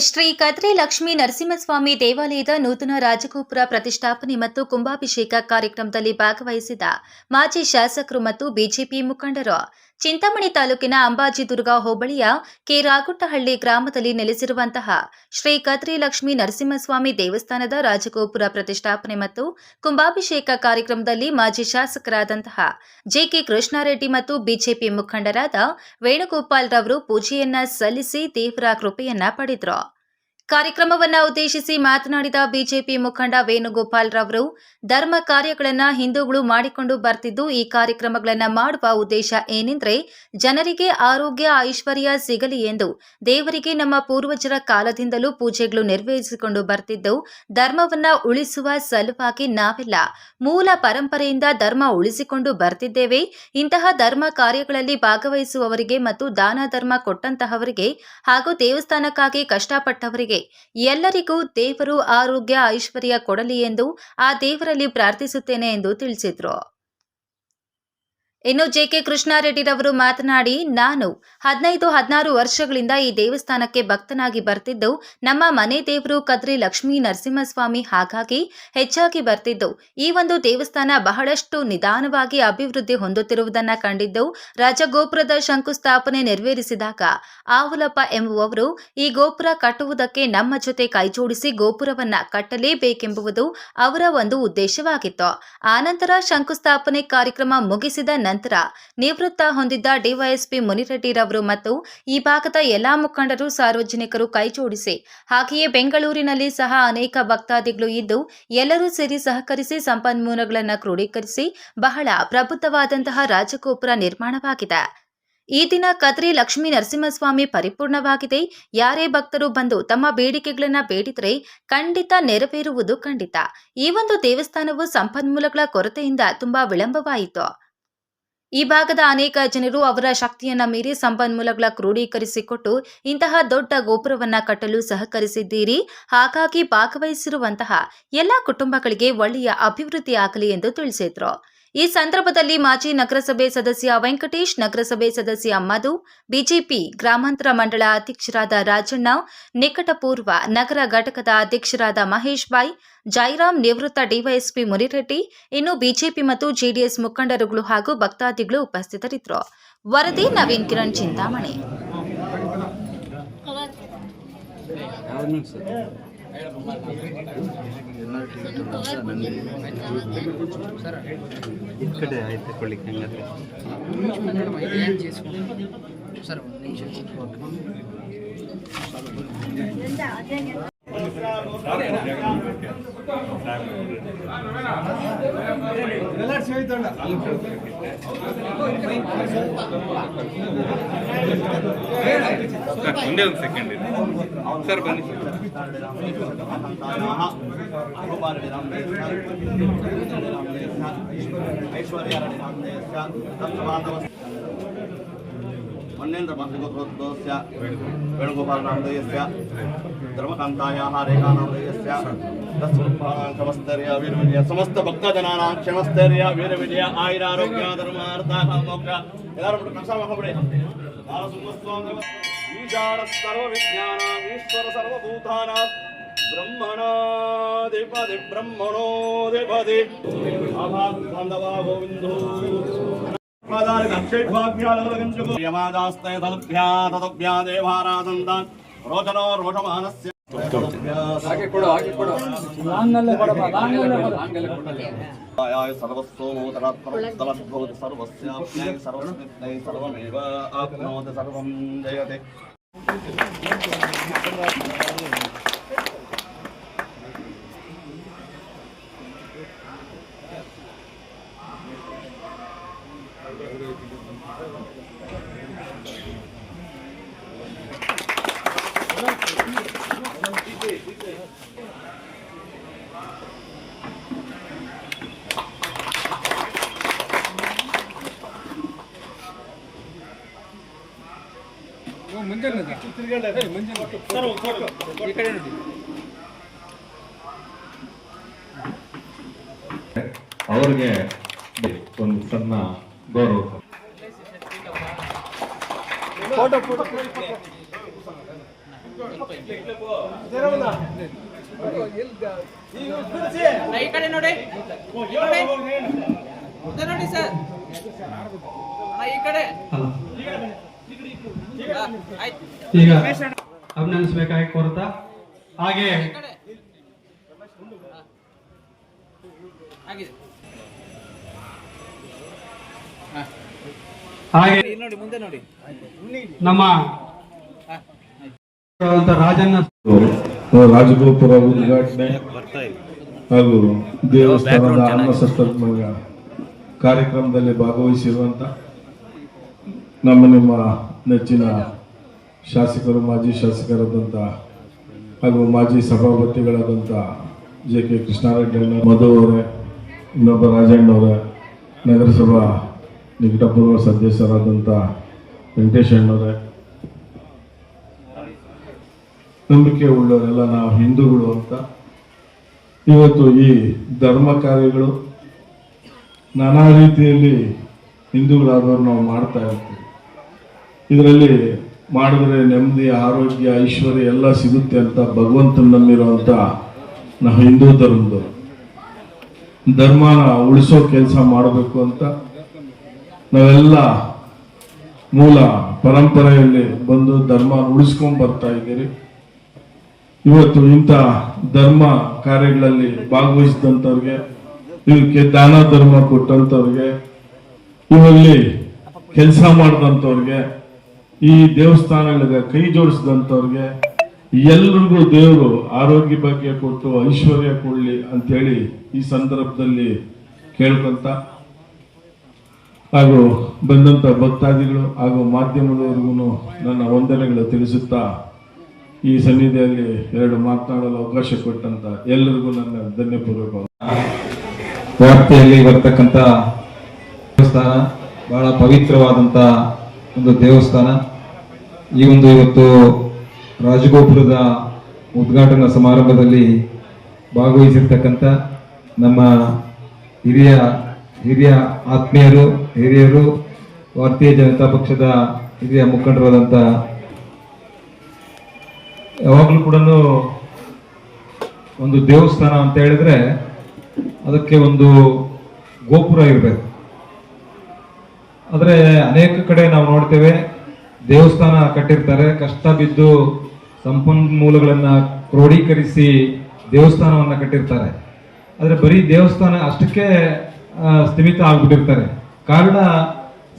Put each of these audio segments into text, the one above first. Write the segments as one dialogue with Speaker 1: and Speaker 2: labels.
Speaker 1: ಶ್ರೀ ಕದ್ರಿ ಲಕ್ಷ್ಮೀ ನರಸಿಂಹಸ್ವಾಮಿ ದೇವಾಲಯದ ನೂತನ ರಾಜಗೋಪುರ ಪ್ರತಿಷ್ಠಾಪನೆ ಮತ್ತು ಕುಂಭಾಭಿಷೇಕ ಕಾರ್ಯಕ್ರಮದಲ್ಲಿ ಭಾಗವಹಿಸಿದ ಮಾಜಿ ಶಾಸಕರು ಮತ್ತು ಬಿಜೆಪಿ ಮುಖಂಡರು. ಚಿಂತಾಮಣಿ ತಾಲೂಕಿನ ಅಂಬಾಜಿದುರ್ಗ ಹೋಬಳಿಯ ಕೆ. ರಾಗುಟ್ಟಹಳ್ಳಿ ಗ್ರಾಮದಲ್ಲಿ ನೆಲೆಸಿರುವಂತಹ ಶ್ರೀ ಕತ್ರಿ ಲಕ್ಷ್ಮೀ ನರಸಿಂಹಸ್ವಾಮಿ ದೇವಸ್ಥಾನದ ರಾಜಗೋಪುರ ಪ್ರತಿಷ್ಠಾಪನೆ ಮತ್ತು ಕುಂಭಾಭಿಷೇಕ ಕಾರ್ಯಕ್ರಮದಲ್ಲಿ ಮಾಜಿ ಶಾಸಕರಾದಂತಹ ಜೆಕೆ ಕೃಷ್ಣಾರೆಡ್ಡಿ ಮತ್ತು ಬಿಜೆಪಿ ಮುಖಂಡರಾದ ವೇಣುಗೋಪಾಲ್ ರವರು ಪೂಜೆಯನ್ನ ಸಲ್ಲಿಸಿ ದೇವರ ಕೃಪೆಯನ್ನ ಪಡೆದರು. ಕಾರ್ಯಕ್ರಮವನ್ನ ಉದ್ದೇಶಿಸಿ ಮಾತನಾಡಿದ ಬಿಜೆಪಿ ಮುಖಂಡ ವೇಣುಗೋಪಾಲ್ ರವರು, ಧರ್ಮ ಕಾರ್ಯಗಳನ್ನ ಹಿಂದೂಗಳು ಮಾಡಿಕೊಂಡು ಬರ್ತಿದ್ದು ಈ ಕಾರ್ಯಕ್ರಮಗಳನ್ನ ಮಾಡುವ ಉದ್ದೇಶ ಏನೆಂದ್ರೆ ಜನರಿಗೆ ಆರೋಗ್ಯ ಐಶ್ವರ್ಯ ಸಿಗಲಿ ಎಂದು ದೇವರಿಗೆ ನಮ್ಮ ಪೂರ್ವಜರ ಕಾಲದಿಂದಲೂ ಪೂಜೆಗಳು ನೆರವೇರಿಸಿಕೊಂಡು ಬರ್ತಿದ್ದು ಧರ್ಮವನ್ನ ಉಳಿಸುವ ಸಲುವಾಗಿ ನಾವೆಲ್ಲ ಮೂಲ ಪರಂಪರೆಯಿಂದ ಧರ್ಮ ಉಳಿಸಿಕೊಂಡು ಬರ್ತಿದ್ದೇವೆ. ಇಂತಹ ಧರ್ಮ ಕಾರ್ಯಗಳಲ್ಲಿ ಭಾಗವಹಿಸುವವರಿಗೆ ಮತ್ತು ದಾನ ಧರ್ಮ ಕೊಟ್ಟಂತಹವರಿಗೆ ಹಾಗೂ ದೇವಸ್ಥಾನಕ್ಕಾಗಿ ಕಷ್ಟಪಟ್ಟವರಿಗೆ ಎಲ್ಲರಿಗೂ ದೇವರು ಆರೋಗ್ಯ ಐಶ್ವರ್ಯ ಕೊಡಲಿ ಎಂದು ಆ ದೇವರಲ್ಲಿ ಪ್ರಾರ್ಥಿಸುತ್ತೇನೆ ಎಂದು ತಿಳಿಸಿದ್ರು. ಇನ್ನು ಜೆ ಕೆ ಕೃಷ್ಣಾರೆಡ್ಡಿರವರು ಮಾತನಾಡಿ, ನಾನು ಹದಿನೈದು ಹದಿನಾರು ವರ್ಷಗಳಿಂದ ಈ ದೇವಸ್ಥಾನಕ್ಕೆ ಭಕ್ತನಾಗಿ ಬರ್ತಿದ್ದು, ನಮ್ಮ ಮನೆ ದೇವರು ಕದ್ರಿ ಲಕ್ಷ್ಮೀ ನರಸಿಂಹಸ್ವಾಮಿ ಹಾಗಾಗಿ ಹೆಚ್ಚಾಗಿ ಬರ್ತಿದ್ದು. ಈ ಒಂದು ದೇವಸ್ಥಾನ ಬಹಳಷ್ಟು ನಿಧಾನವಾಗಿ ಅಭಿವೃದ್ಧಿ ಹೊಂದುತ್ತಿರುವುದನ್ನ ಕಂಡಿದ್ದು, ರಾಜಗೋಪುರದ ಶಂಕುಸ್ಥಾಪನೆ ನೆರವೇರಿಸಿದಾಗ ಆವುಲಪ್ಪ ಎಂಬುವವರು ಈ ಗೋಪುರ ಕಟ್ಟುವುದಕ್ಕೆ ನಮ್ಮ ಜೊತೆ ಕೈಜೋಡಿಸಿ ಗೋಪುರವನ್ನ ಕಟ್ಟಲೇಬೇಕೆಂಬುದು ಅವರ ಒಂದು ಉದ್ದೇಶವಾಗಿತ್ತು. ಆನಂತರ ಶಂಕುಸ್ಥಾಪನೆ ಕಾರ್ಯಕ್ರಮ ಮುಗಿಸಿದ ನಂತರ ನಿವೃತ್ತ ಹೊಂದಿದ್ದ ಡಿವೈಎಸ್ಪಿ ಮುನಿರೆಡ್ಡಿರವರು ಮತ್ತು ಈ ಭಾಗದ ಎಲ್ಲಾ ಮುಖಂಡರು ಸಾರ್ವಜನಿಕರು ಕೈಜೋಡಿಸಿ ಹಾಗೆಯೇ ಬೆಂಗಳೂರಿನಲ್ಲಿ ಸಹ ಅನೇಕ ಭಕ್ತಾದಿಗಳು ಇದ್ದು, ಎಲ್ಲರೂ ಸೇರಿ ಸಹಕರಿಸಿ ಸಂಪನ್ಮೂಲಗಳನ್ನು ಕ್ರೋಢೀಕರಿಸಿ ಬಹಳ ಪ್ರಬುದ್ಧವಾದಂತಹ ರಾಜಗೋಪುರ ನಿರ್ಮಾಣವಾಗಿದೆ. ಈ ದಿನ ಕದ್ರಿ ಲಕ್ಷ್ಮೀ ನರಸಿಂಹಸ್ವಾಮಿ ಪರಿಪೂರ್ಣವಾಗಿದೆ. ಯಾರೇ ಭಕ್ತರು ಬಂದು ತಮ್ಮ ಬೇಡಿಕೆಗಳನ್ನು ಬೇಡಿದರೆ ಖಂಡಿತ ನೆರವೇರುವುದು ಖಂಡಿತ. ಈ ಒಂದು ದೇವಸ್ಥಾನವು ಸಂಪನ್ಮೂಲಗಳ ಕೊರತೆಯಿಂದ ತುಂಬಾ ವಿಳಂಬವಾಯಿತು. ಈ ಭಾಗದ ಅನೇಕ ಜನರು ಅವರ ಶಕ್ತಿಯನ್ನ ಮೀರಿ ಸಂಪನ್ಮೂಲಗಳ ಕ್ರೋಢೀಕರಿಸಿಕೊಟ್ಟು ಇಂತಹ ದೊಡ್ಡ ಗೋಪುರವನ್ನ ಕಟ್ಟಲು ಸಹಕರಿಸಿದ್ದೀರಿ. ಹಾಗಾಗಿ ಭಾಗವಹಿಸಿರುವಂತಹ ಎಲ್ಲ ಕುಟುಂಬಗಳಿಗೆ ಒಳ್ಳೆಯ ಅಭಿವೃದ್ಧಿ ಆಗಲಿ ಎಂದು ತಿಳಿಸಿದ್ರು. ಈ ಸಂದರ್ಭದಲ್ಲಿ ಮಾಜಿ ನಗರಸಭೆ ಸದಸ್ಯ ವೆಂಕಟೇಶ್, ನಗರಸಭೆ ಸದಸ್ಯ ಮಧು, ಬಿಜೆಪಿ ಗ್ರಾಮಾಂತರ ಮಂಡಳ ಅಧ್ಯಕ್ಷರಾದ ರಾಜಣ್ಣ, ನಿಕಟಪೂರ್ವ ನಗರ ಘಟಕದ ಅಧ್ಯಕ್ಷರಾದ ಮಹೇಶ್ ಬಾಯ್ ಜೈರಾಮ್ ನಿವೃತ್ತ ಡಿವೈಎಸ್ಪಿ ಮುನಿರೆಡ್ಡಿ, ಇನ್ನು ಬಿಜೆಪಿ ಮತ್ತು ಜೆಡಿಎಸ್ ಮುಖಂಡರುಗಳು ಹಾಗೂ ಭಕ್ತಾದಿಗಳು ಉಪಸ್ಥಿತರಿದ್ದರು. ವರದಿ ನವೀನ್ ಕಿರಣ್ ಚಿಂತಾಮಣಿ.
Speaker 2: ఇక్కడ
Speaker 3: అయితే కొలికంగా సార్ రిలాక్స్ అవుతాడు
Speaker 2: ಸರ್ ಒಂದೇ ಒಂದು ಸೆಕೆಂಡ್ ಇದೆ ಸರ್ ಬನ್ನಿ
Speaker 4: ಐಶ್ವರ್ಯ पुण्येन्द्रमस्तिगोत्रोद्भवस्य वेणुगोपालनामोदयस्य धर्मकान्तायाः रेखानामोदयस्य तस्वरूपाणाङ्कमस्तर्य समस्तभक्तजनानां क्षमस्तर्य वीरविजय आयुरारोग्य धर्मार्थाः मोक्ष எல்லாரும் நம்சாமாக அப்படியே ஈஷான சர்வ விஜயானாம் ஈஸ்வர சர்வபூதானாம் ब्रह्मणाधिपति ब्रह्मणोधिपति गोविन्दो ರೋಚನೋ ರೋಷಮಾನಸ್ಯ సర్వస్వోతరాత్మోతలద్భవతి సర్వస్యాప్యై సర్వస్మిత్నై
Speaker 3: సర్వమేవ ఆప్నోతి సర్వం జయతే
Speaker 5: ಅವ್ರಿಗೆ ಒಂದು ಸಣ್ಣ ಗೌರವ.
Speaker 3: ಈ ಕಡೆ ನೋಡಿ. ನೋಡಿ. ಸರ್. ಈ ಕಡೆ.
Speaker 6: ಈಗ ಅಭಿನಂದಿಸಬೇಕಾಗಿ ಕೋರುತ್ತಾ ಹಾಗೆ. ಹಾಗೆ
Speaker 3: ಮುಂದೆ ನೋಡಿ
Speaker 6: ನಮ್ಮ ರಾಜನ್ನ
Speaker 7: ರಾಜಗೋಪುರ ಉದ್ಘಾಟನೆ ಹಾಗೂ ದೇವಸ್ಥಾನದ ಅನ್ನಸಂತರ್ಪಣೆ ಕಾರ್ಯಕ್ರಮದಲ್ಲಿ ಭಾಗವಹಿಸಿರುವಂತ ನಮ್ಮ ನಿಮ್ಮ ನೆಚ್ಚಿನ ಶಾಸಕರು, ಮಾಜಿ ಶಾಸಕರಾದಂಥ ಹಾಗೂ ಮಾಜಿ ಸಭಾಪತಿಗಳಾದಂಥ ಜೆ ಕೆ ಕೃಷ್ಣಾರೆಡ್ಡಿ ಮಧು ಅವರೇ, ಇನ್ನೊಬ್ಬ ರಾಜಣ್ಣವರೇ ನಗರಸಭಾ ನಿಕಟಪೂರ್ವ ಸದಸ್ಯರಾದಂಥ ವೆಂಕಟೇಶ್ ಅಣ್ಣವರೇ ನಂಬಿಕೆ ಉಳ್ಳವರೆಲ್ಲ ನಾವು ಹಿಂದೂಗಳು ಅಂತ. ಇವತ್ತು ಈ ಧರ್ಮ ಕಾರ್ಯಗಳು ನಾನಾ ರೀತಿಯಲ್ಲಿ ಹಿಂದೂಗಳಾದವರು ನಾವು ಮಾಡ್ತಾ ಇರ್ತೀವಿ. ಇದರಲ್ಲಿ ಮಾಡಿದ್ರೆ ನೆಮ್ಮದಿ, ಆರೋಗ್ಯ, ಐಶ್ವರ್ಯ ಎಲ್ಲ ಸಿಗುತ್ತೆ ಅಂತ ಭಗವಂತನ ನಂಬಿರುವಂತ ನಾವು ಹಿಂದೂ ಧರ್ಮದವರು. ಧರ್ಮನ ಉಳಿಸೋ ಕೆಲಸ ಮಾಡಬೇಕು ಅಂತ ನಾವೆಲ್ಲ ಮೂಲ ಪರಂಪರೆಯಲ್ಲಿ ಬಂದು ಧರ್ಮ ಉಳಿಸ್ಕೊಂಡ್ ಬರ್ತಾ ಇದ್ದೀರಿ. ಇವತ್ತು ಇಂಥ ಧರ್ಮ ಕಾರ್ಯಗಳಲ್ಲಿ ಭಾಗವಹಿಸಿದಂಥವ್ರಿಗೆ ಇವಕ್ಕೆ ದಾನ ಧರ್ಮ ಕೊಟ್ಟಂಥವ್ರಿಗೆ ಇವಲ್ಲಿ ಕೆಲಸ ಮಾಡಿದಂಥವ್ರಿಗೆ ಈ ದೇವಸ್ಥಾನಗಳಿಗೆ ಕೈ ಜೋಡಿಸಿದಂಥವ್ರಿಗೆ ಎಲ್ರಿಗೂ ದೇವರು ಆರೋಗ್ಯ ಬಗ್ಗೆ ಕೊಟ್ಟು ಐಶ್ವರ್ಯ ಕೊಡಲಿ ಅಂತೇಳಿ ಈ ಸಂದರ್ಭದಲ್ಲಿ ಕೇಳ್ಕೊಂತ ಹಾಗೂ ಬಂದಂತ ಭಕ್ತಾದಿಗಳು ಹಾಗೂ ಮಾಧ್ಯಮದವರಿಗೂ ನನ್ನ ವಂದನೆಗಳು ತಿಳಿಸುತ್ತಾ ಈ ಸನ್ನಿಧಿಯಲ್ಲಿ ಎರಡು ಮಾತನಾಡಲು ಅವಕಾಶ ಕೊಟ್ಟಂತ ಎಲ್ಲರಿಗೂ ನನ್ನ ಧನ್ಯಪೂರ್ವಕ
Speaker 8: ವ್ಯಾಪ್ತಿಯಲ್ಲಿ ಬರ್ತಕ್ಕಂಥ ದೇವಸ್ಥಾನ ಬಹಳ ಪವಿತ್ರವಾದಂಥ ಒಂದು ದೇವಸ್ಥಾನ, ಈ ಒಂದು ಇವತ್ತು ರಾಜಗೋಪುರದ ಉದ್ಘಾಟನಾ ಸಮಾರಂಭದಲ್ಲಿ ಭಾಗವಹಿಸಿರ್ತಕ್ಕಂಥ ನಮ್ಮ ಹಿರಿಯ ಹಿರಿಯ ಆತ್ಮೀಯರು, ಹಿರಿಯರು, ಭಾರತೀಯ ಜನತಾ ಪಕ್ಷದ ಹಿರಿಯ ಮುಖಂಡರಾದಂಥ ಯಾವಾಗಲೂ ಕೂಡ ಒಂದು ದೇವಸ್ಥಾನ ಅಂತ ಹೇಳಿದ್ರೆ ಅದಕ್ಕೆ ಒಂದು ಗೋಪುರ ಇರಬೇಕು. ಆದರೆ ಅನೇಕ ಕಡೆ ನಾವು ನೋಡ್ತೇವೆ, ದೇವಸ್ಥಾನ ಕಟ್ಟಿರ್ತಾರೆ, ಕಷ್ಟ ಬಿದ್ದು ಸಂಪನ್ಮೂಲಗಳನ್ನು ಕ್ರೋಢೀಕರಿಸಿ ದೇವಸ್ಥಾನವನ್ನು ಕಟ್ಟಿರ್ತಾರೆ. ಆದರೆ ಬರೀ ದೇವಸ್ಥಾನ ಅಷ್ಟಕ್ಕೆ ಸ್ಥಿಮಿತ ಆಗ್ಬಿಟ್ಟಿರ್ತಾರೆ. ಕಾರಣ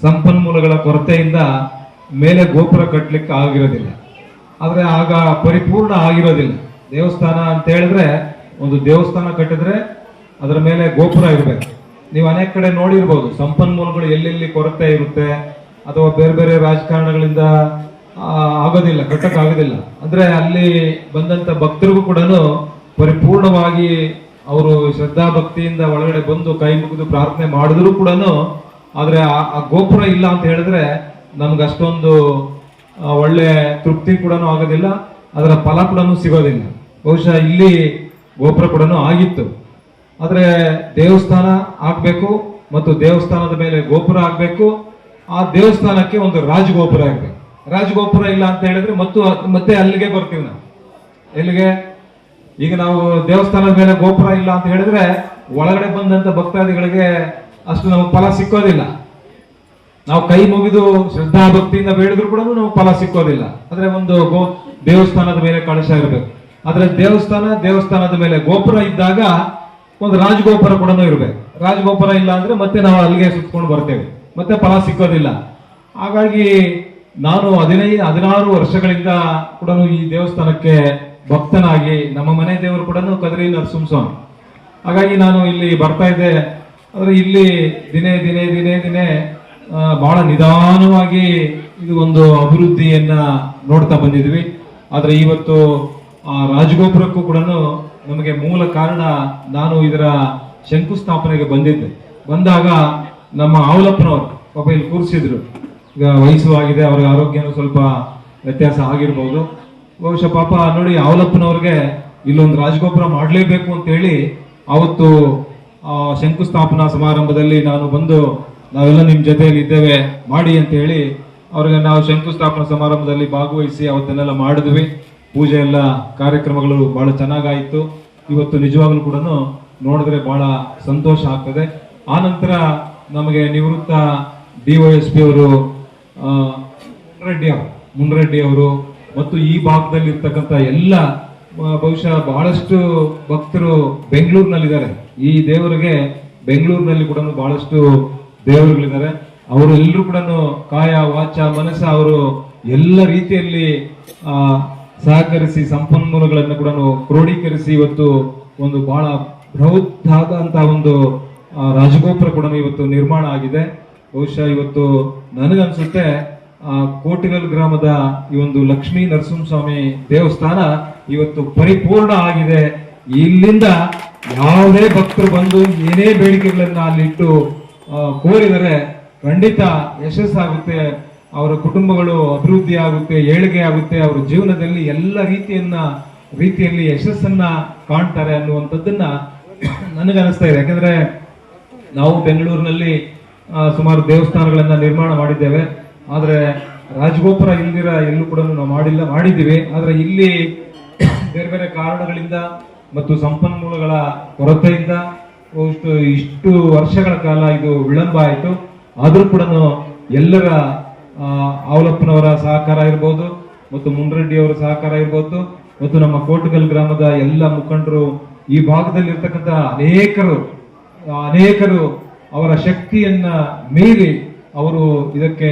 Speaker 8: ಸಂಪನ್ಮೂಲಗಳ ಕೊರತೆಯಿಂದ ಮೇಲೆ ಗೋಪುರ ಕಟ್ಟಲಿಕ್ಕೆ ಆಗಿರೋದಿಲ್ಲ. ಆದರೆ ಆಗ ಪರಿಪೂರ್ಣ ಆಗಿರೋದಿಲ್ಲ. ದೇವಸ್ಥಾನ ಅಂತ ಹೇಳಿದ್ರೆ ಒಂದು ದೇವಸ್ಥಾನ ಕಟ್ಟಿದ್ರೆ ಅದರ ಮೇಲೆ ಗೋಪುರ ಇರಬೇಕು. ನೀವು ಅನೇಕ ಕಡೆ ನೋಡಿರ್ಬೋದು, ಸಂಪನ್ಮೂಲಗಳು ಎಲ್ಲೆಲ್ಲಿ ಕೊರತೆ ಇರುತ್ತೆ ಅಥವಾ ಬೇರೆ ಬೇರೆ ರಾಜಕಾರಣಗಳಿಂದ ಆಗೋದಿಲ್ಲ ಕಟ್ಟಕ್ಕೆ ಆಗೋದಿಲ್ಲ. ಅಂದ್ರೆ ಅಲ್ಲಿ ಬಂದಂಥ ಭಕ್ತರಿಗೂ ಕೂಡ ಪರಿಪೂರ್ಣವಾಗಿ ಅವರು ಶ್ರದ್ಧಾ ಭಕ್ತಿಯಿಂದ ಒಳಗಡೆ ಬಂದು ಕೈ ಮುಗಿದು ಪ್ರಾರ್ಥನೆ ಮಾಡಿದ್ರು ಕೂಡ ಆದರೆ ಆ ಗೋಪುರ ಇಲ್ಲ ಅಂತ ಹೇಳಿದ್ರೆ ನಮ್ಗೆ ಅಷ್ಟೊಂದು ಒಳ್ಳೆ ತೃಪ್ತಿ ಕೂಡ ಆಗೋದಿಲ್ಲ, ಅದರ ಫಲ ಕೂಡ ಸಿಗೋದಿಲ್ಲ. ಬಹುಶಃ ಇಲ್ಲಿ ಗೋಪುರ ಕೂಡ ಆಗಿತ್ತು. ಆದ್ರೆ ದೇವಸ್ಥಾನ ಆಗಬೇಕು ಮತ್ತು ದೇವಸ್ಥಾನದ ಮೇಲೆ ಗೋಪುರ ಆಗಬೇಕು. ಆ ದೇವಸ್ಥಾನಕ್ಕೆ ಒಂದು ರಾಜಗೋಪುರ ಆಗಬೇಕು ರಾಜಗೋಪುರ ಇಲ್ಲ ಅಂತ ಹೇಳಿದ್ರೆ ಮತ್ತು ಮತ್ತೆ ಅಲ್ಲಿಗೆ ಬರ್ತೀವಿ ನಾವು. ಎಲ್ಲಿಗೆ? ಈಗ ನಾವು ದೇವಸ್ಥಾನದ ಮೇಲೆ ಗೋಪುರ ಇಲ್ಲ ಅಂತ ಹೇಳಿದ್ರೆ ಒಳಗಡೆ ಬಂದಂತ ಭಕ್ತಾದಿಗಳಿಗೆ ಅಷ್ಟು ನಮಗೆ ಫಲ ಸಿಕ್ಕೋದಿಲ್ಲ. ನಾವು ಕೈ ಮುಗಿದು ಶ್ರದ್ಧಾ ಭಕ್ತಿಯಿಂದ ಬೇಡಿದ್ರು ಕೂಡ ನಮಗೆ ಫಲ ಸಿಕ್ಕೋದಿಲ್ಲ. ಆದರೆ ಒಂದು ಗೋ ದೇವಸ್ಥಾನದ ಮೇಲೆ ಕಳಶ ಇರಬೇಕು. ಆದ್ರೆ ದೇವಸ್ಥಾನ ದೇವಸ್ಥಾನದ ಮೇಲೆ ಗೋಪುರ ಇದ್ದಾಗ ಒಂದು ರಾಜಗೋಪುರ ಕೂಡ ಇರಬೇಕು. ರಾಜಗೋಪುರ ಇಲ್ಲ ಅಂದ್ರೆ ಮತ್ತೆ ನಾವು ಅಲ್ಲಿಗೆ ಸುತ್ಕೊಂಡು ಬರ್ತೇವೆ. ಮತ್ತೆ ಫಲ ಸಿಕ್ಕೋದಿಲ್ಲ. ಹಾಗಾಗಿ ನಾನು ಹದಿನೈದು ಹದಿನಾರು ವರ್ಷಗಳಿಂದ ಕೂಡ ಈ ದೇವಸ್ಥಾನಕ್ಕೆ ಭಕ್ತನಾಗಿ ನಮ್ಮ ಮನೆ ದೇವರು ಕೂಡ ಕದ್ರಿ ನರಸಿಂಹಸ್ವಾಮಿ. ಹಾಗಾಗಿ ನಾನು ಇಲ್ಲಿ ಬರ್ತಾ ಇದ್ದೆ. ಆದರೆ ಇಲ್ಲಿ ದಿನೇ ದಿನೇ ದಿನೇ ದಿನೇ ಬಹಳ ನಿಧಾನವಾಗಿ ಇದು ಒಂದು ಅಭಿವೃದ್ಧಿಯನ್ನ ನೋಡ್ತಾ ಬಂದಿದ್ವಿ. ಆದರೆ ಇವತ್ತು ಆ ರಾಜಗೋಪುರಕ್ಕೂ ಕೂಡ ನಮಗೆ ಮೂಲ ಕಾರಣ ನಾನು ಇದರ ಶಂಕುಸ್ಥಾಪನೆಗೆ ಬಂದಿದ್ದೆ. ಬಂದಾಗ ನಮ್ಮ ಅವಲಪ್ಪನವರು ಪಾಪ ಇಲ್ಲಿ ಕೂರಿಸಿದ್ರು. ಈಗ ವಯಸ್ಸು ಆಗಿದೆ ಅವ್ರಿಗೆ ಆರೋಗ್ಯನೂ ಸ್ವಲ್ಪ ವ್ಯತ್ಯಾಸ ಆಗಿರ್ಬೋದು. ಬಹುಶಃ ಪಾಪ ನೋಡಿ ಅವಲಪ್ಪನವ್ರಿಗೆ ಇಲ್ಲೊಂದು ರಾಜಗೋಪುರ ಮಾಡಲೇಬೇಕು ಅಂತ ಹೇಳಿ ಅವತ್ತು ಶಂಕುಸ್ಥಾಪನಾ ಸಮಾರಂಭದಲ್ಲಿ ನಾನು ಬಂದು ನಾವೆಲ್ಲ ನಿಮ್ಮ ಜೊತೆಯಲ್ಲಿ ಇದ್ದೇವೆ, ಮಾಡಿ ಅಂತ ಹೇಳಿ ಅವ್ರಿಗೆ ನಾವು ಶಂಕುಸ್ಥಾಪನಾ ಸಮಾರಂಭದಲ್ಲಿ ಭಾಗವಹಿಸಿ ಅವತ್ತನ್ನೆಲ್ಲ ಮಾಡಿದ್ವಿ. ಪೂಜೆ ಎಲ್ಲ ಕಾರ್ಯಕ್ರಮಗಳು ಬಹಳ ಚೆನ್ನಾಗಾಯಿತು. ಇವತ್ತು ನಿಜವಾಗ್ಲೂ ಕೂಡ ನೋಡಿದ್ರೆ ಬಹಳ ಸಂತೋಷ ಆಗ್ತದೆ. ಆ ನಂತರ ನಮಗೆ ನಿವೃತ್ತ ಡಿ ವೈ ಎಸ್ ಪಿ ಅವರು ರೆಡ್ಡಿ ಅವರು, ಮುನ್ರೆಡ್ಡಿ ಅವರು ಮತ್ತು ಈ ಭಾಗದಲ್ಲಿ ಇರ್ತಕ್ಕಂಥ ಎಲ್ಲ ಬಹುಶಃ ಬಹಳಷ್ಟು ಭಕ್ತರು ಬೆಂಗಳೂರಿನಲ್ಲಿದ್ದಾರೆ. ಈ ದೇವರಿಗೆ ಬೆಂಗಳೂರಿನಲ್ಲಿ ಕೂಡ ಬಹಳಷ್ಟು ದೇವರುಗಳಿದ್ದಾರೆ. ಅವರು ಎಲ್ಲರೂ ಕೂಡ ಕಾಯ, ವಾಚ, ಮನಸ್ಸ ಅವರು ಎಲ್ಲ ರೀತಿಯಲ್ಲಿ ಸಹಕರಿಸಿ ಸಂಪನ್ಮೂಲಗಳನ್ನು ಕೂಡ ಕ್ರೋಢೀಕರಿಸಿ ಇವತ್ತು ಒಂದು ಬಹಳ ಬೃಹತ್ತಾದಂತ ಒಂದು ರಾಜಗೋಪುರ ಕೂಡ ಇವತ್ತು ನಿರ್ಮಾಣ ಆಗಿದೆ. ಬಹುಶಃ ಇವತ್ತು ನನಗನ್ಸುತ್ತೆ ಆ, ಕೋಟಿಗಲ್ ಗ್ರಾಮದ ಈ ಒಂದು ಲಕ್ಷ್ಮೀ ನರಸಿಂಹಸ್ವಾಮಿ ದೇವಸ್ಥಾನ ಇವತ್ತು ಪರಿಪೂರ್ಣ ಆಗಿದೆ. ಇಲ್ಲಿಂದ ಯಾವುದೇ ಭಕ್ತರು ಬಂದು ಏನೇ ಬೇಡಿಕೆಗಳನ್ನ ಅಲ್ಲಿಟ್ಟು ಕೋರಿದರೆ ಖಂಡಿತ ಯಶಸ್ಸಾಗುತ್ತೆ. ಅವರ ಕುಟುಂಬಗಳು ಅಭಿವೃದ್ಧಿ ಆಗುತ್ತೆ, ಏಳಿಗೆ ಆಗುತ್ತೆ, ಅವರ ಜೀವನದಲ್ಲಿ ಎಲ್ಲ ರೀತಿಯನ್ನ, ರೀತಿಯಲ್ಲಿ ಯಶಸ್ಸನ್ನ ಕಾಣ್ತಾರೆ ಅನ್ನುವಂಥದ್ದನ್ನ ನನಗನ್ನಿಸ್ತಾ ಇದೆ. ಯಾಕಂದ್ರೆ ನಾವು ಬೆಂಗಳೂರಿನಲ್ಲಿ ಸುಮಾರು ದೇವಸ್ಥಾನಗಳನ್ನ ನಿರ್ಮಾಣ ಮಾಡಿದ್ದೇವೆ. ಆದರೆ ರಾಜಗೋಪುರ ಇಲ್ದಿರ ಎಲ್ಲೂ ಕೂಡ ನಾವು ಮಾಡಿಲ್ಲ, ಮಾಡಿದ್ದೀವಿ. ಆದರೆ ಇಲ್ಲಿ ಬೇರೆ ಬೇರೆ ಕಾರಣಗಳಿಂದ ಮತ್ತು ಸಂಪನ್ಮೂಲಗಳ ಕೊರತೆಯಿಂದ ಇಷ್ಟು ಇಷ್ಟು ವರ್ಷಗಳ ಕಾಲ ಇದು ವಿಳಂಬ ಆಯಿತು. ಆದರೂ ಕೂಡ ಎಲ್ಲರ ಅವಲಪ್ಪನವರ ಸಹಕಾರ ಇರ್ಬೋದು, ಮತ್ತು ಮುನ್ರೆಡ್ಡಿ ಅವರ ಸಹಕಾರ ಇರ್ಬೋದು, ಮತ್ತು ನಮ್ಮ ಕೋಟಗಲ್ ಗ್ರಾಮದ ಎಲ್ಲ ಮುಖಂಡರು ಈ ಭಾಗದಲ್ಲಿ ಇರ್ತಕ್ಕಂಥ ಅನೇಕರು ಅನೇಕರು ಅವರ ಶಕ್ತಿಯನ್ನ ಮೀರಿ ಅವರು ಇದಕ್ಕೆ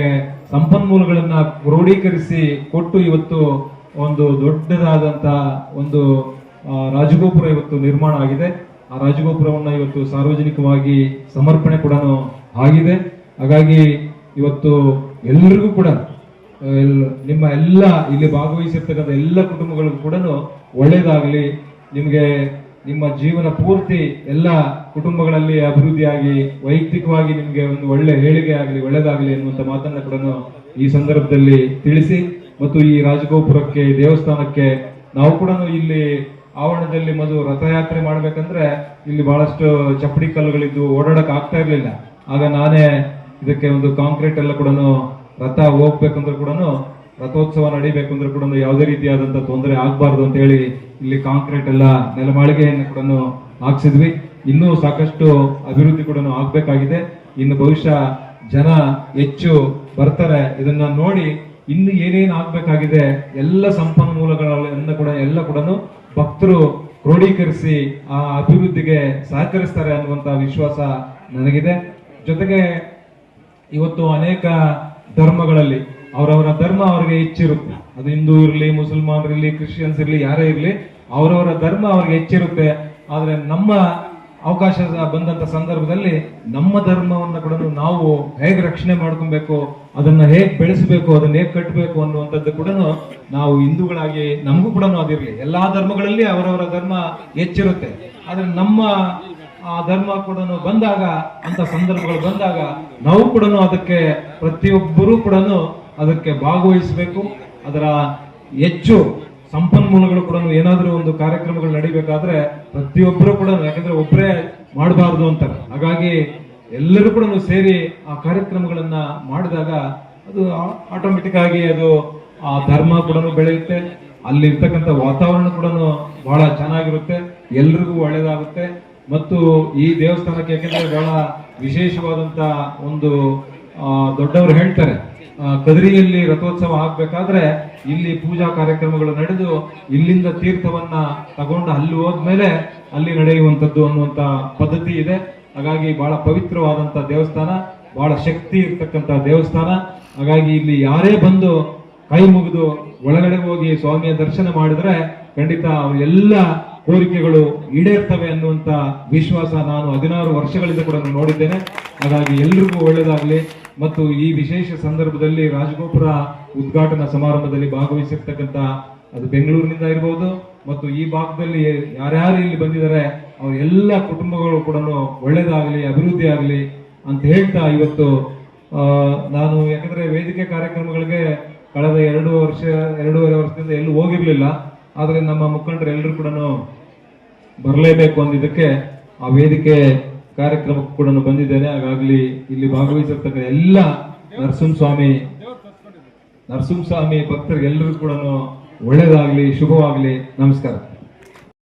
Speaker 8: ಸಂಪನ್ಮೂಲಗಳನ್ನ ಕ್ರೋಢೀಕರಿಸಿ ಕೊಟ್ಟು ಇವತ್ತು ಒಂದು ದೊಡ್ಡದಾದಂತ ಒಂದು ರಾಜಗೋಪುರ ಇವತ್ತು ನಿರ್ಮಾಣ ಆಗಿದೆ. ಆ ರಾಜಗೋಪುರವನ್ನ ಇವತ್ತು ಸಾರ್ವಜನಿಕವಾಗಿ ಸಮರ್ಪಣೆ ಕೂಡ ಆಗಿದೆ. ಹಾಗಾಗಿ ಇವತ್ತು ಎಲ್ಲರಿಗೂ ಕೂಡ ನಿಮ್ಮ ಎಲ್ಲ ಇಲ್ಲಿ ಭಾಗವಹಿಸಿರ್ತಕ್ಕಂಥ ಎಲ್ಲ ಕುಟುಂಬಗಳಿಗೂ ಕೂಡ ಒಳ್ಳೇದಾಗಲಿ. ನಿಮಗೆ ನಿಮ್ಮ ಜೀವನ ಪೂರ್ತಿ ಎಲ್ಲ ಕುಟುಂಬಗಳಲ್ಲಿ ಅಭಿವೃದ್ಧಿಯಾಗಿ, ವೈಯಕ್ತಿಕವಾಗಿ ನಿಮಗೆ ಒಂದು ಒಳ್ಳೆ ಹೇಳಿಕೆ ಆಗಲಿ, ಒಳ್ಳೇದಾಗಲಿ ಎನ್ನುವಂಥ ಮಾತನ್ನ ಕೂಡ ಈ ಸಂದರ್ಭದಲ್ಲಿ ತಿಳಿಸಿ, ಮತ್ತು ಈ ರಾಜಗೋಪುರಕ್ಕೆ, ದೇವಸ್ಥಾನಕ್ಕೆ ನಾವು ಕೂಡ ಇಲ್ಲಿ ಆವರಣದಲ್ಲಿ ಮೊದಲು ರಥಯಾತ್ರೆ ಮಾಡ್ಬೇಕಂದ್ರೆ ಇಲ್ಲಿ ಬಹಳಷ್ಟು ಚಪ್ಪಡಿ ಕಲ್ಲುಗಳಿದ್ದು ಓಡಾಡಕ್ ಆಗ್ತಾ ಇರಲಿಲ್ಲ. ಆಗ ನಾನೇ ಇದಕ್ಕೆ ಒಂದು ಕಾಂಕ್ರೀಟ್ ಎಲ್ಲ ಕೂಡ ರಥ ಹೋಗ್ಬೇಕಂದ್ರೆ ಕೂಡ ರಥೋತ್ಸವ ನಡಿಬೇಕಂದ್ರೆ ಕೂಡ ಯಾವುದೇ ರೀತಿಯಾದಂತ ತೊಂದರೆ ಆಗ್ಬಾರ್ದು ಅಂತ ಹೇಳಿ ಇಲ್ಲಿ ಕಾಂಕ್ರೀಟ್ ಎಲ್ಲ ನೆಲಮಾಳಿಗೆಯನ್ನು ಕೂಡ ಹಾಕ್ಸಿದ್ವಿ. ಇನ್ನೂ ಸಾಕಷ್ಟು ಅಭಿವೃದ್ಧಿ ಕೂಡ ಆಗ್ಬೇಕಾಗಿದೆ. ಇನ್ನು ಬಹುಶಃ ಜನ ಹೆಚ್ಚು ಬರ್ತಾರೆ. ಇದನ್ನ ನೋಡಿ ಇನ್ನು ಏನೇನು ಆಗ್ಬೇಕಾಗಿದೆ, ಎಲ್ಲ ಸಂಪನ್ಮೂಲಗಳನ್ನ ಕೂಡ ಎಲ್ಲ ಕೂಡ ಭಕ್ತರು ಕ್ರೋಢೀಕರಿಸಿ ಆ ಅಭಿವೃದ್ಧಿಗೆ ಸಹಕರಿಸ್ತಾರೆ ಅನ್ನುವಂತ ವಿಶ್ವಾಸ ನನಗಿದೆ. ಜೊತೆಗೆ ಇವತ್ತು ಅನೇಕ ಧರ್ಮಗಳಲ್ಲಿ ಅವರವರ ಧರ್ಮ ಅವರಿಗೆ ಹೆಚ್ಚಿರುತ್ತೆ. ಅದು ಹಿಂದೂ ಇರಲಿ, ಮುಸಲ್ಮಾನ್ ಇರಲಿ, ಕ್ರಿಶ್ಚಿಯನ್ಸ್ ಇರಲಿ, ಯಾರೇ ಇರಲಿ, ಅವರವರ ಧರ್ಮ ಅವ್ರಿಗೆ ಹೆಚ್ಚಿರುತ್ತೆ. ಆದರೆ ನಮ್ಮ ಅವಕಾಶ ಬಂದಂತ ಸಂದರ್ಭದಲ್ಲಿ ನಮ್ಮ ಧರ್ಮವನ್ನು ಕೂಡ ನಾವು ಹೇಗೆ ರಕ್ಷಣೆ ಮಾಡ್ಕೊಬೇಕು, ಅದನ್ನ ಹೇಗೆ ಬೆಳೆಸಬೇಕು, ಅದನ್ನ ಹೇಗೆ ಕಟ್ಟಬೇಕು ಅನ್ನುವಂಥದ್ದು ಕೂಡ ನಾವು ಹಿಂದೂಗಳಾಗಿ ನಮಗೂ ಕೂಡ ಅದಿರಲಿ. ಎಲ್ಲಾ ಧರ್ಮಗಳಲ್ಲಿ ಅವರವರ ಧರ್ಮ ಹೆಚ್ಚಿರುತ್ತೆ. ಆದ್ರೆ ನಮ್ಮ ಆ ಧರ್ಮ ಕೂಡ ಬಂದಾಗ, ಅಂತ ಸಂದರ್ಭಗಳು ಬಂದಾಗ, ನಾವು ಕೂಡ ಅದಕ್ಕೆ ಪ್ರತಿಯೊಬ್ಬರೂ ಕೂಡ ಅದಕ್ಕೆ ಭಾಗವಹಿಸಬೇಕು. ಅದರ ಹೆಚ್ಚು ಸಂಪನ್ಮೂಲಗಳು ಕೂಡ ಏನಾದರೂ ಒಂದು ಕಾರ್ಯಕ್ರಮಗಳು ನಡಿಬೇಕಾದ್ರೆ ಪ್ರತಿಯೊಬ್ಬರು ಕೂಡ ಯಾಕಂದ್ರೆ ಒಬ್ಬರೇ ಮಾಡಬಾರ್ದು ಅಂತಾರೆ. ಹಾಗಾಗಿ ಎಲ್ಲರೂ ಕೂಡ ಸೇರಿ ಆ ಕಾರ್ಯಕ್ರಮಗಳನ್ನ ಮಾಡಿದಾಗ ಅದು ಆಟೋಮೆಟಿಕ್ ಆಗಿ ಅದು ಆ ಧರ್ಮ ಕೂಡ ಬೆಳೆಯುತ್ತೆ. ಅಲ್ಲಿರ್ತಕ್ಕಂಥ ವಾತಾವರಣ ಕೂಡ ಬಹಳ ಚೆನ್ನಾಗಿರುತ್ತೆ. ಎಲ್ರಿಗೂ ಒಳ್ಳೇದಾಗುತ್ತೆ. ಮತ್ತು ಈ ದೇವಸ್ಥಾನಕ್ಕೆ ಯಾಕೆಂದ್ರೆ ಬಹಳ ವಿಶೇಷವಾದಂತ ಒಂದು ದೊಡ್ಡವರು ಹೇಳ್ತಾರೆ ಕದರಿಯಲ್ಲಿ ರಥೋತ್ಸವ ಆಗ್ಬೇಕಾದ್ರೆ ಇಲ್ಲಿ ಪೂಜಾ ಕಾರ್ಯಕ್ರಮಗಳು ನಡೆದು ಇಲ್ಲಿಂದ ತೀರ್ಥವನ್ನ ತಗೊಂಡು ಅಲ್ಲಿ ಹೋದ್ಮೇಲೆ ಅಲ್ಲಿ ನಡೆಯುವಂಥದ್ದು ಅನ್ನುವಂತ ಪದ್ಧತಿ ಇದೆ. ಹಾಗಾಗಿ ಬಹಳ ಪವಿತ್ರವಾದಂತ ದೇವಸ್ಥಾನ, ಬಹಳ ಶಕ್ತಿ ಇರ್ತಕ್ಕಂತ ದೇವಸ್ಥಾನ. ಹಾಗಾಗಿ ಇಲ್ಲಿ ಯಾರೇ ಬಂದು ಕೈ ಮುಗಿದು ಒಳಗಡೆ ಹೋಗಿ ಸ್ವಾಮಿಯ ದರ್ಶನ ಮಾಡಿದ್ರೆ ಖಂಡಿತ ಎಲ್ಲ ಕೋರಿಕೆಗಳು ಈಡೇರ್ತವೆ ಅನ್ನುವಂತ ವಿಶ್ವಾಸ ನಾನು ಹದಿನಾರು ವರ್ಷಗಳಿಂದ ಕೂಡ ನೋಡಿದ್ದೇನೆ. ಹಾಗಾಗಿ ಎಲ್ರಿಗೂ ಒಳ್ಳೆಯದಾಗಲಿ ಮತ್ತು ಈ ವಿಶೇಷ ಸಂದರ್ಭದಲ್ಲಿ ರಾಜಗೋಪುರ ಉದ್ಘಾಟನಾ ಸಮಾರಂಭದಲ್ಲಿ ಭಾಗವಹಿಸಿರ್ತಕ್ಕಂಥ ಅದು ಬೆಂಗಳೂರಿನಿಂದ ಇರಬಹುದು ಮತ್ತು ಈ ಭಾಗದಲ್ಲಿ ಯಾರ್ಯಾರು ಇಲ್ಲಿ ಬಂದಿದ್ದಾರೆ, ಅವ್ರ ಎಲ್ಲ ಕುಟುಂಬಗಳು ಕೂಡ ಒಳ್ಳೇದಾಗಲಿ, ಅಭಿವೃದ್ಧಿ ಆಗಲಿ ಅಂತ ಹೇಳ್ತಾ ಇವತ್ತು ನಾನು ಯಾಕಂದ್ರೆ ವೇದಿಕೆ ಕಾರ್ಯಕ್ರಮಗಳಿಗೆ ಕಳೆದ ಎರಡು ವರ್ಷ, ಎರಡೂವರೆ ವರ್ಷದಿಂದ ಎಲ್ಲೂ ಹೋಗಿರ್ಲಿಲ್ಲ. ಆದ್ರೆ ನಮ್ಮ ಮುಖಂಡರು ಎಲ್ಲರೂ ಕೂಡ ಬರಲೇಬೇಕು ಅಂದಿದ್ದಕ್ಕೆ ಆ ವೇದಿಕೆ ಕಾರ್ಯಕ್ರಮಕ್ಕೂ ಕೂಡ ಬಂದಿದ್ದೇನೆ. ಹಾಗಾಗ್ಲಿ ಇಲ್ಲಿ ಭಾಗವಹಿಸಿರ್ತಕ್ಕಂಥ ಎಲ್ಲ ನರಸಿಂಹಸ್ವಾಮಿ ನರಸಿಂಹಸ್ವಾಮಿ ಭಕ್ತರಿಗೆ ಎಲ್ಲರಿಗೂ ಕೂಡ ಒಳ್ಳೇದಾಗ್ಲಿ ಶುಭವಾಗ್ಲಿ. ನಮಸ್ಕಾರ.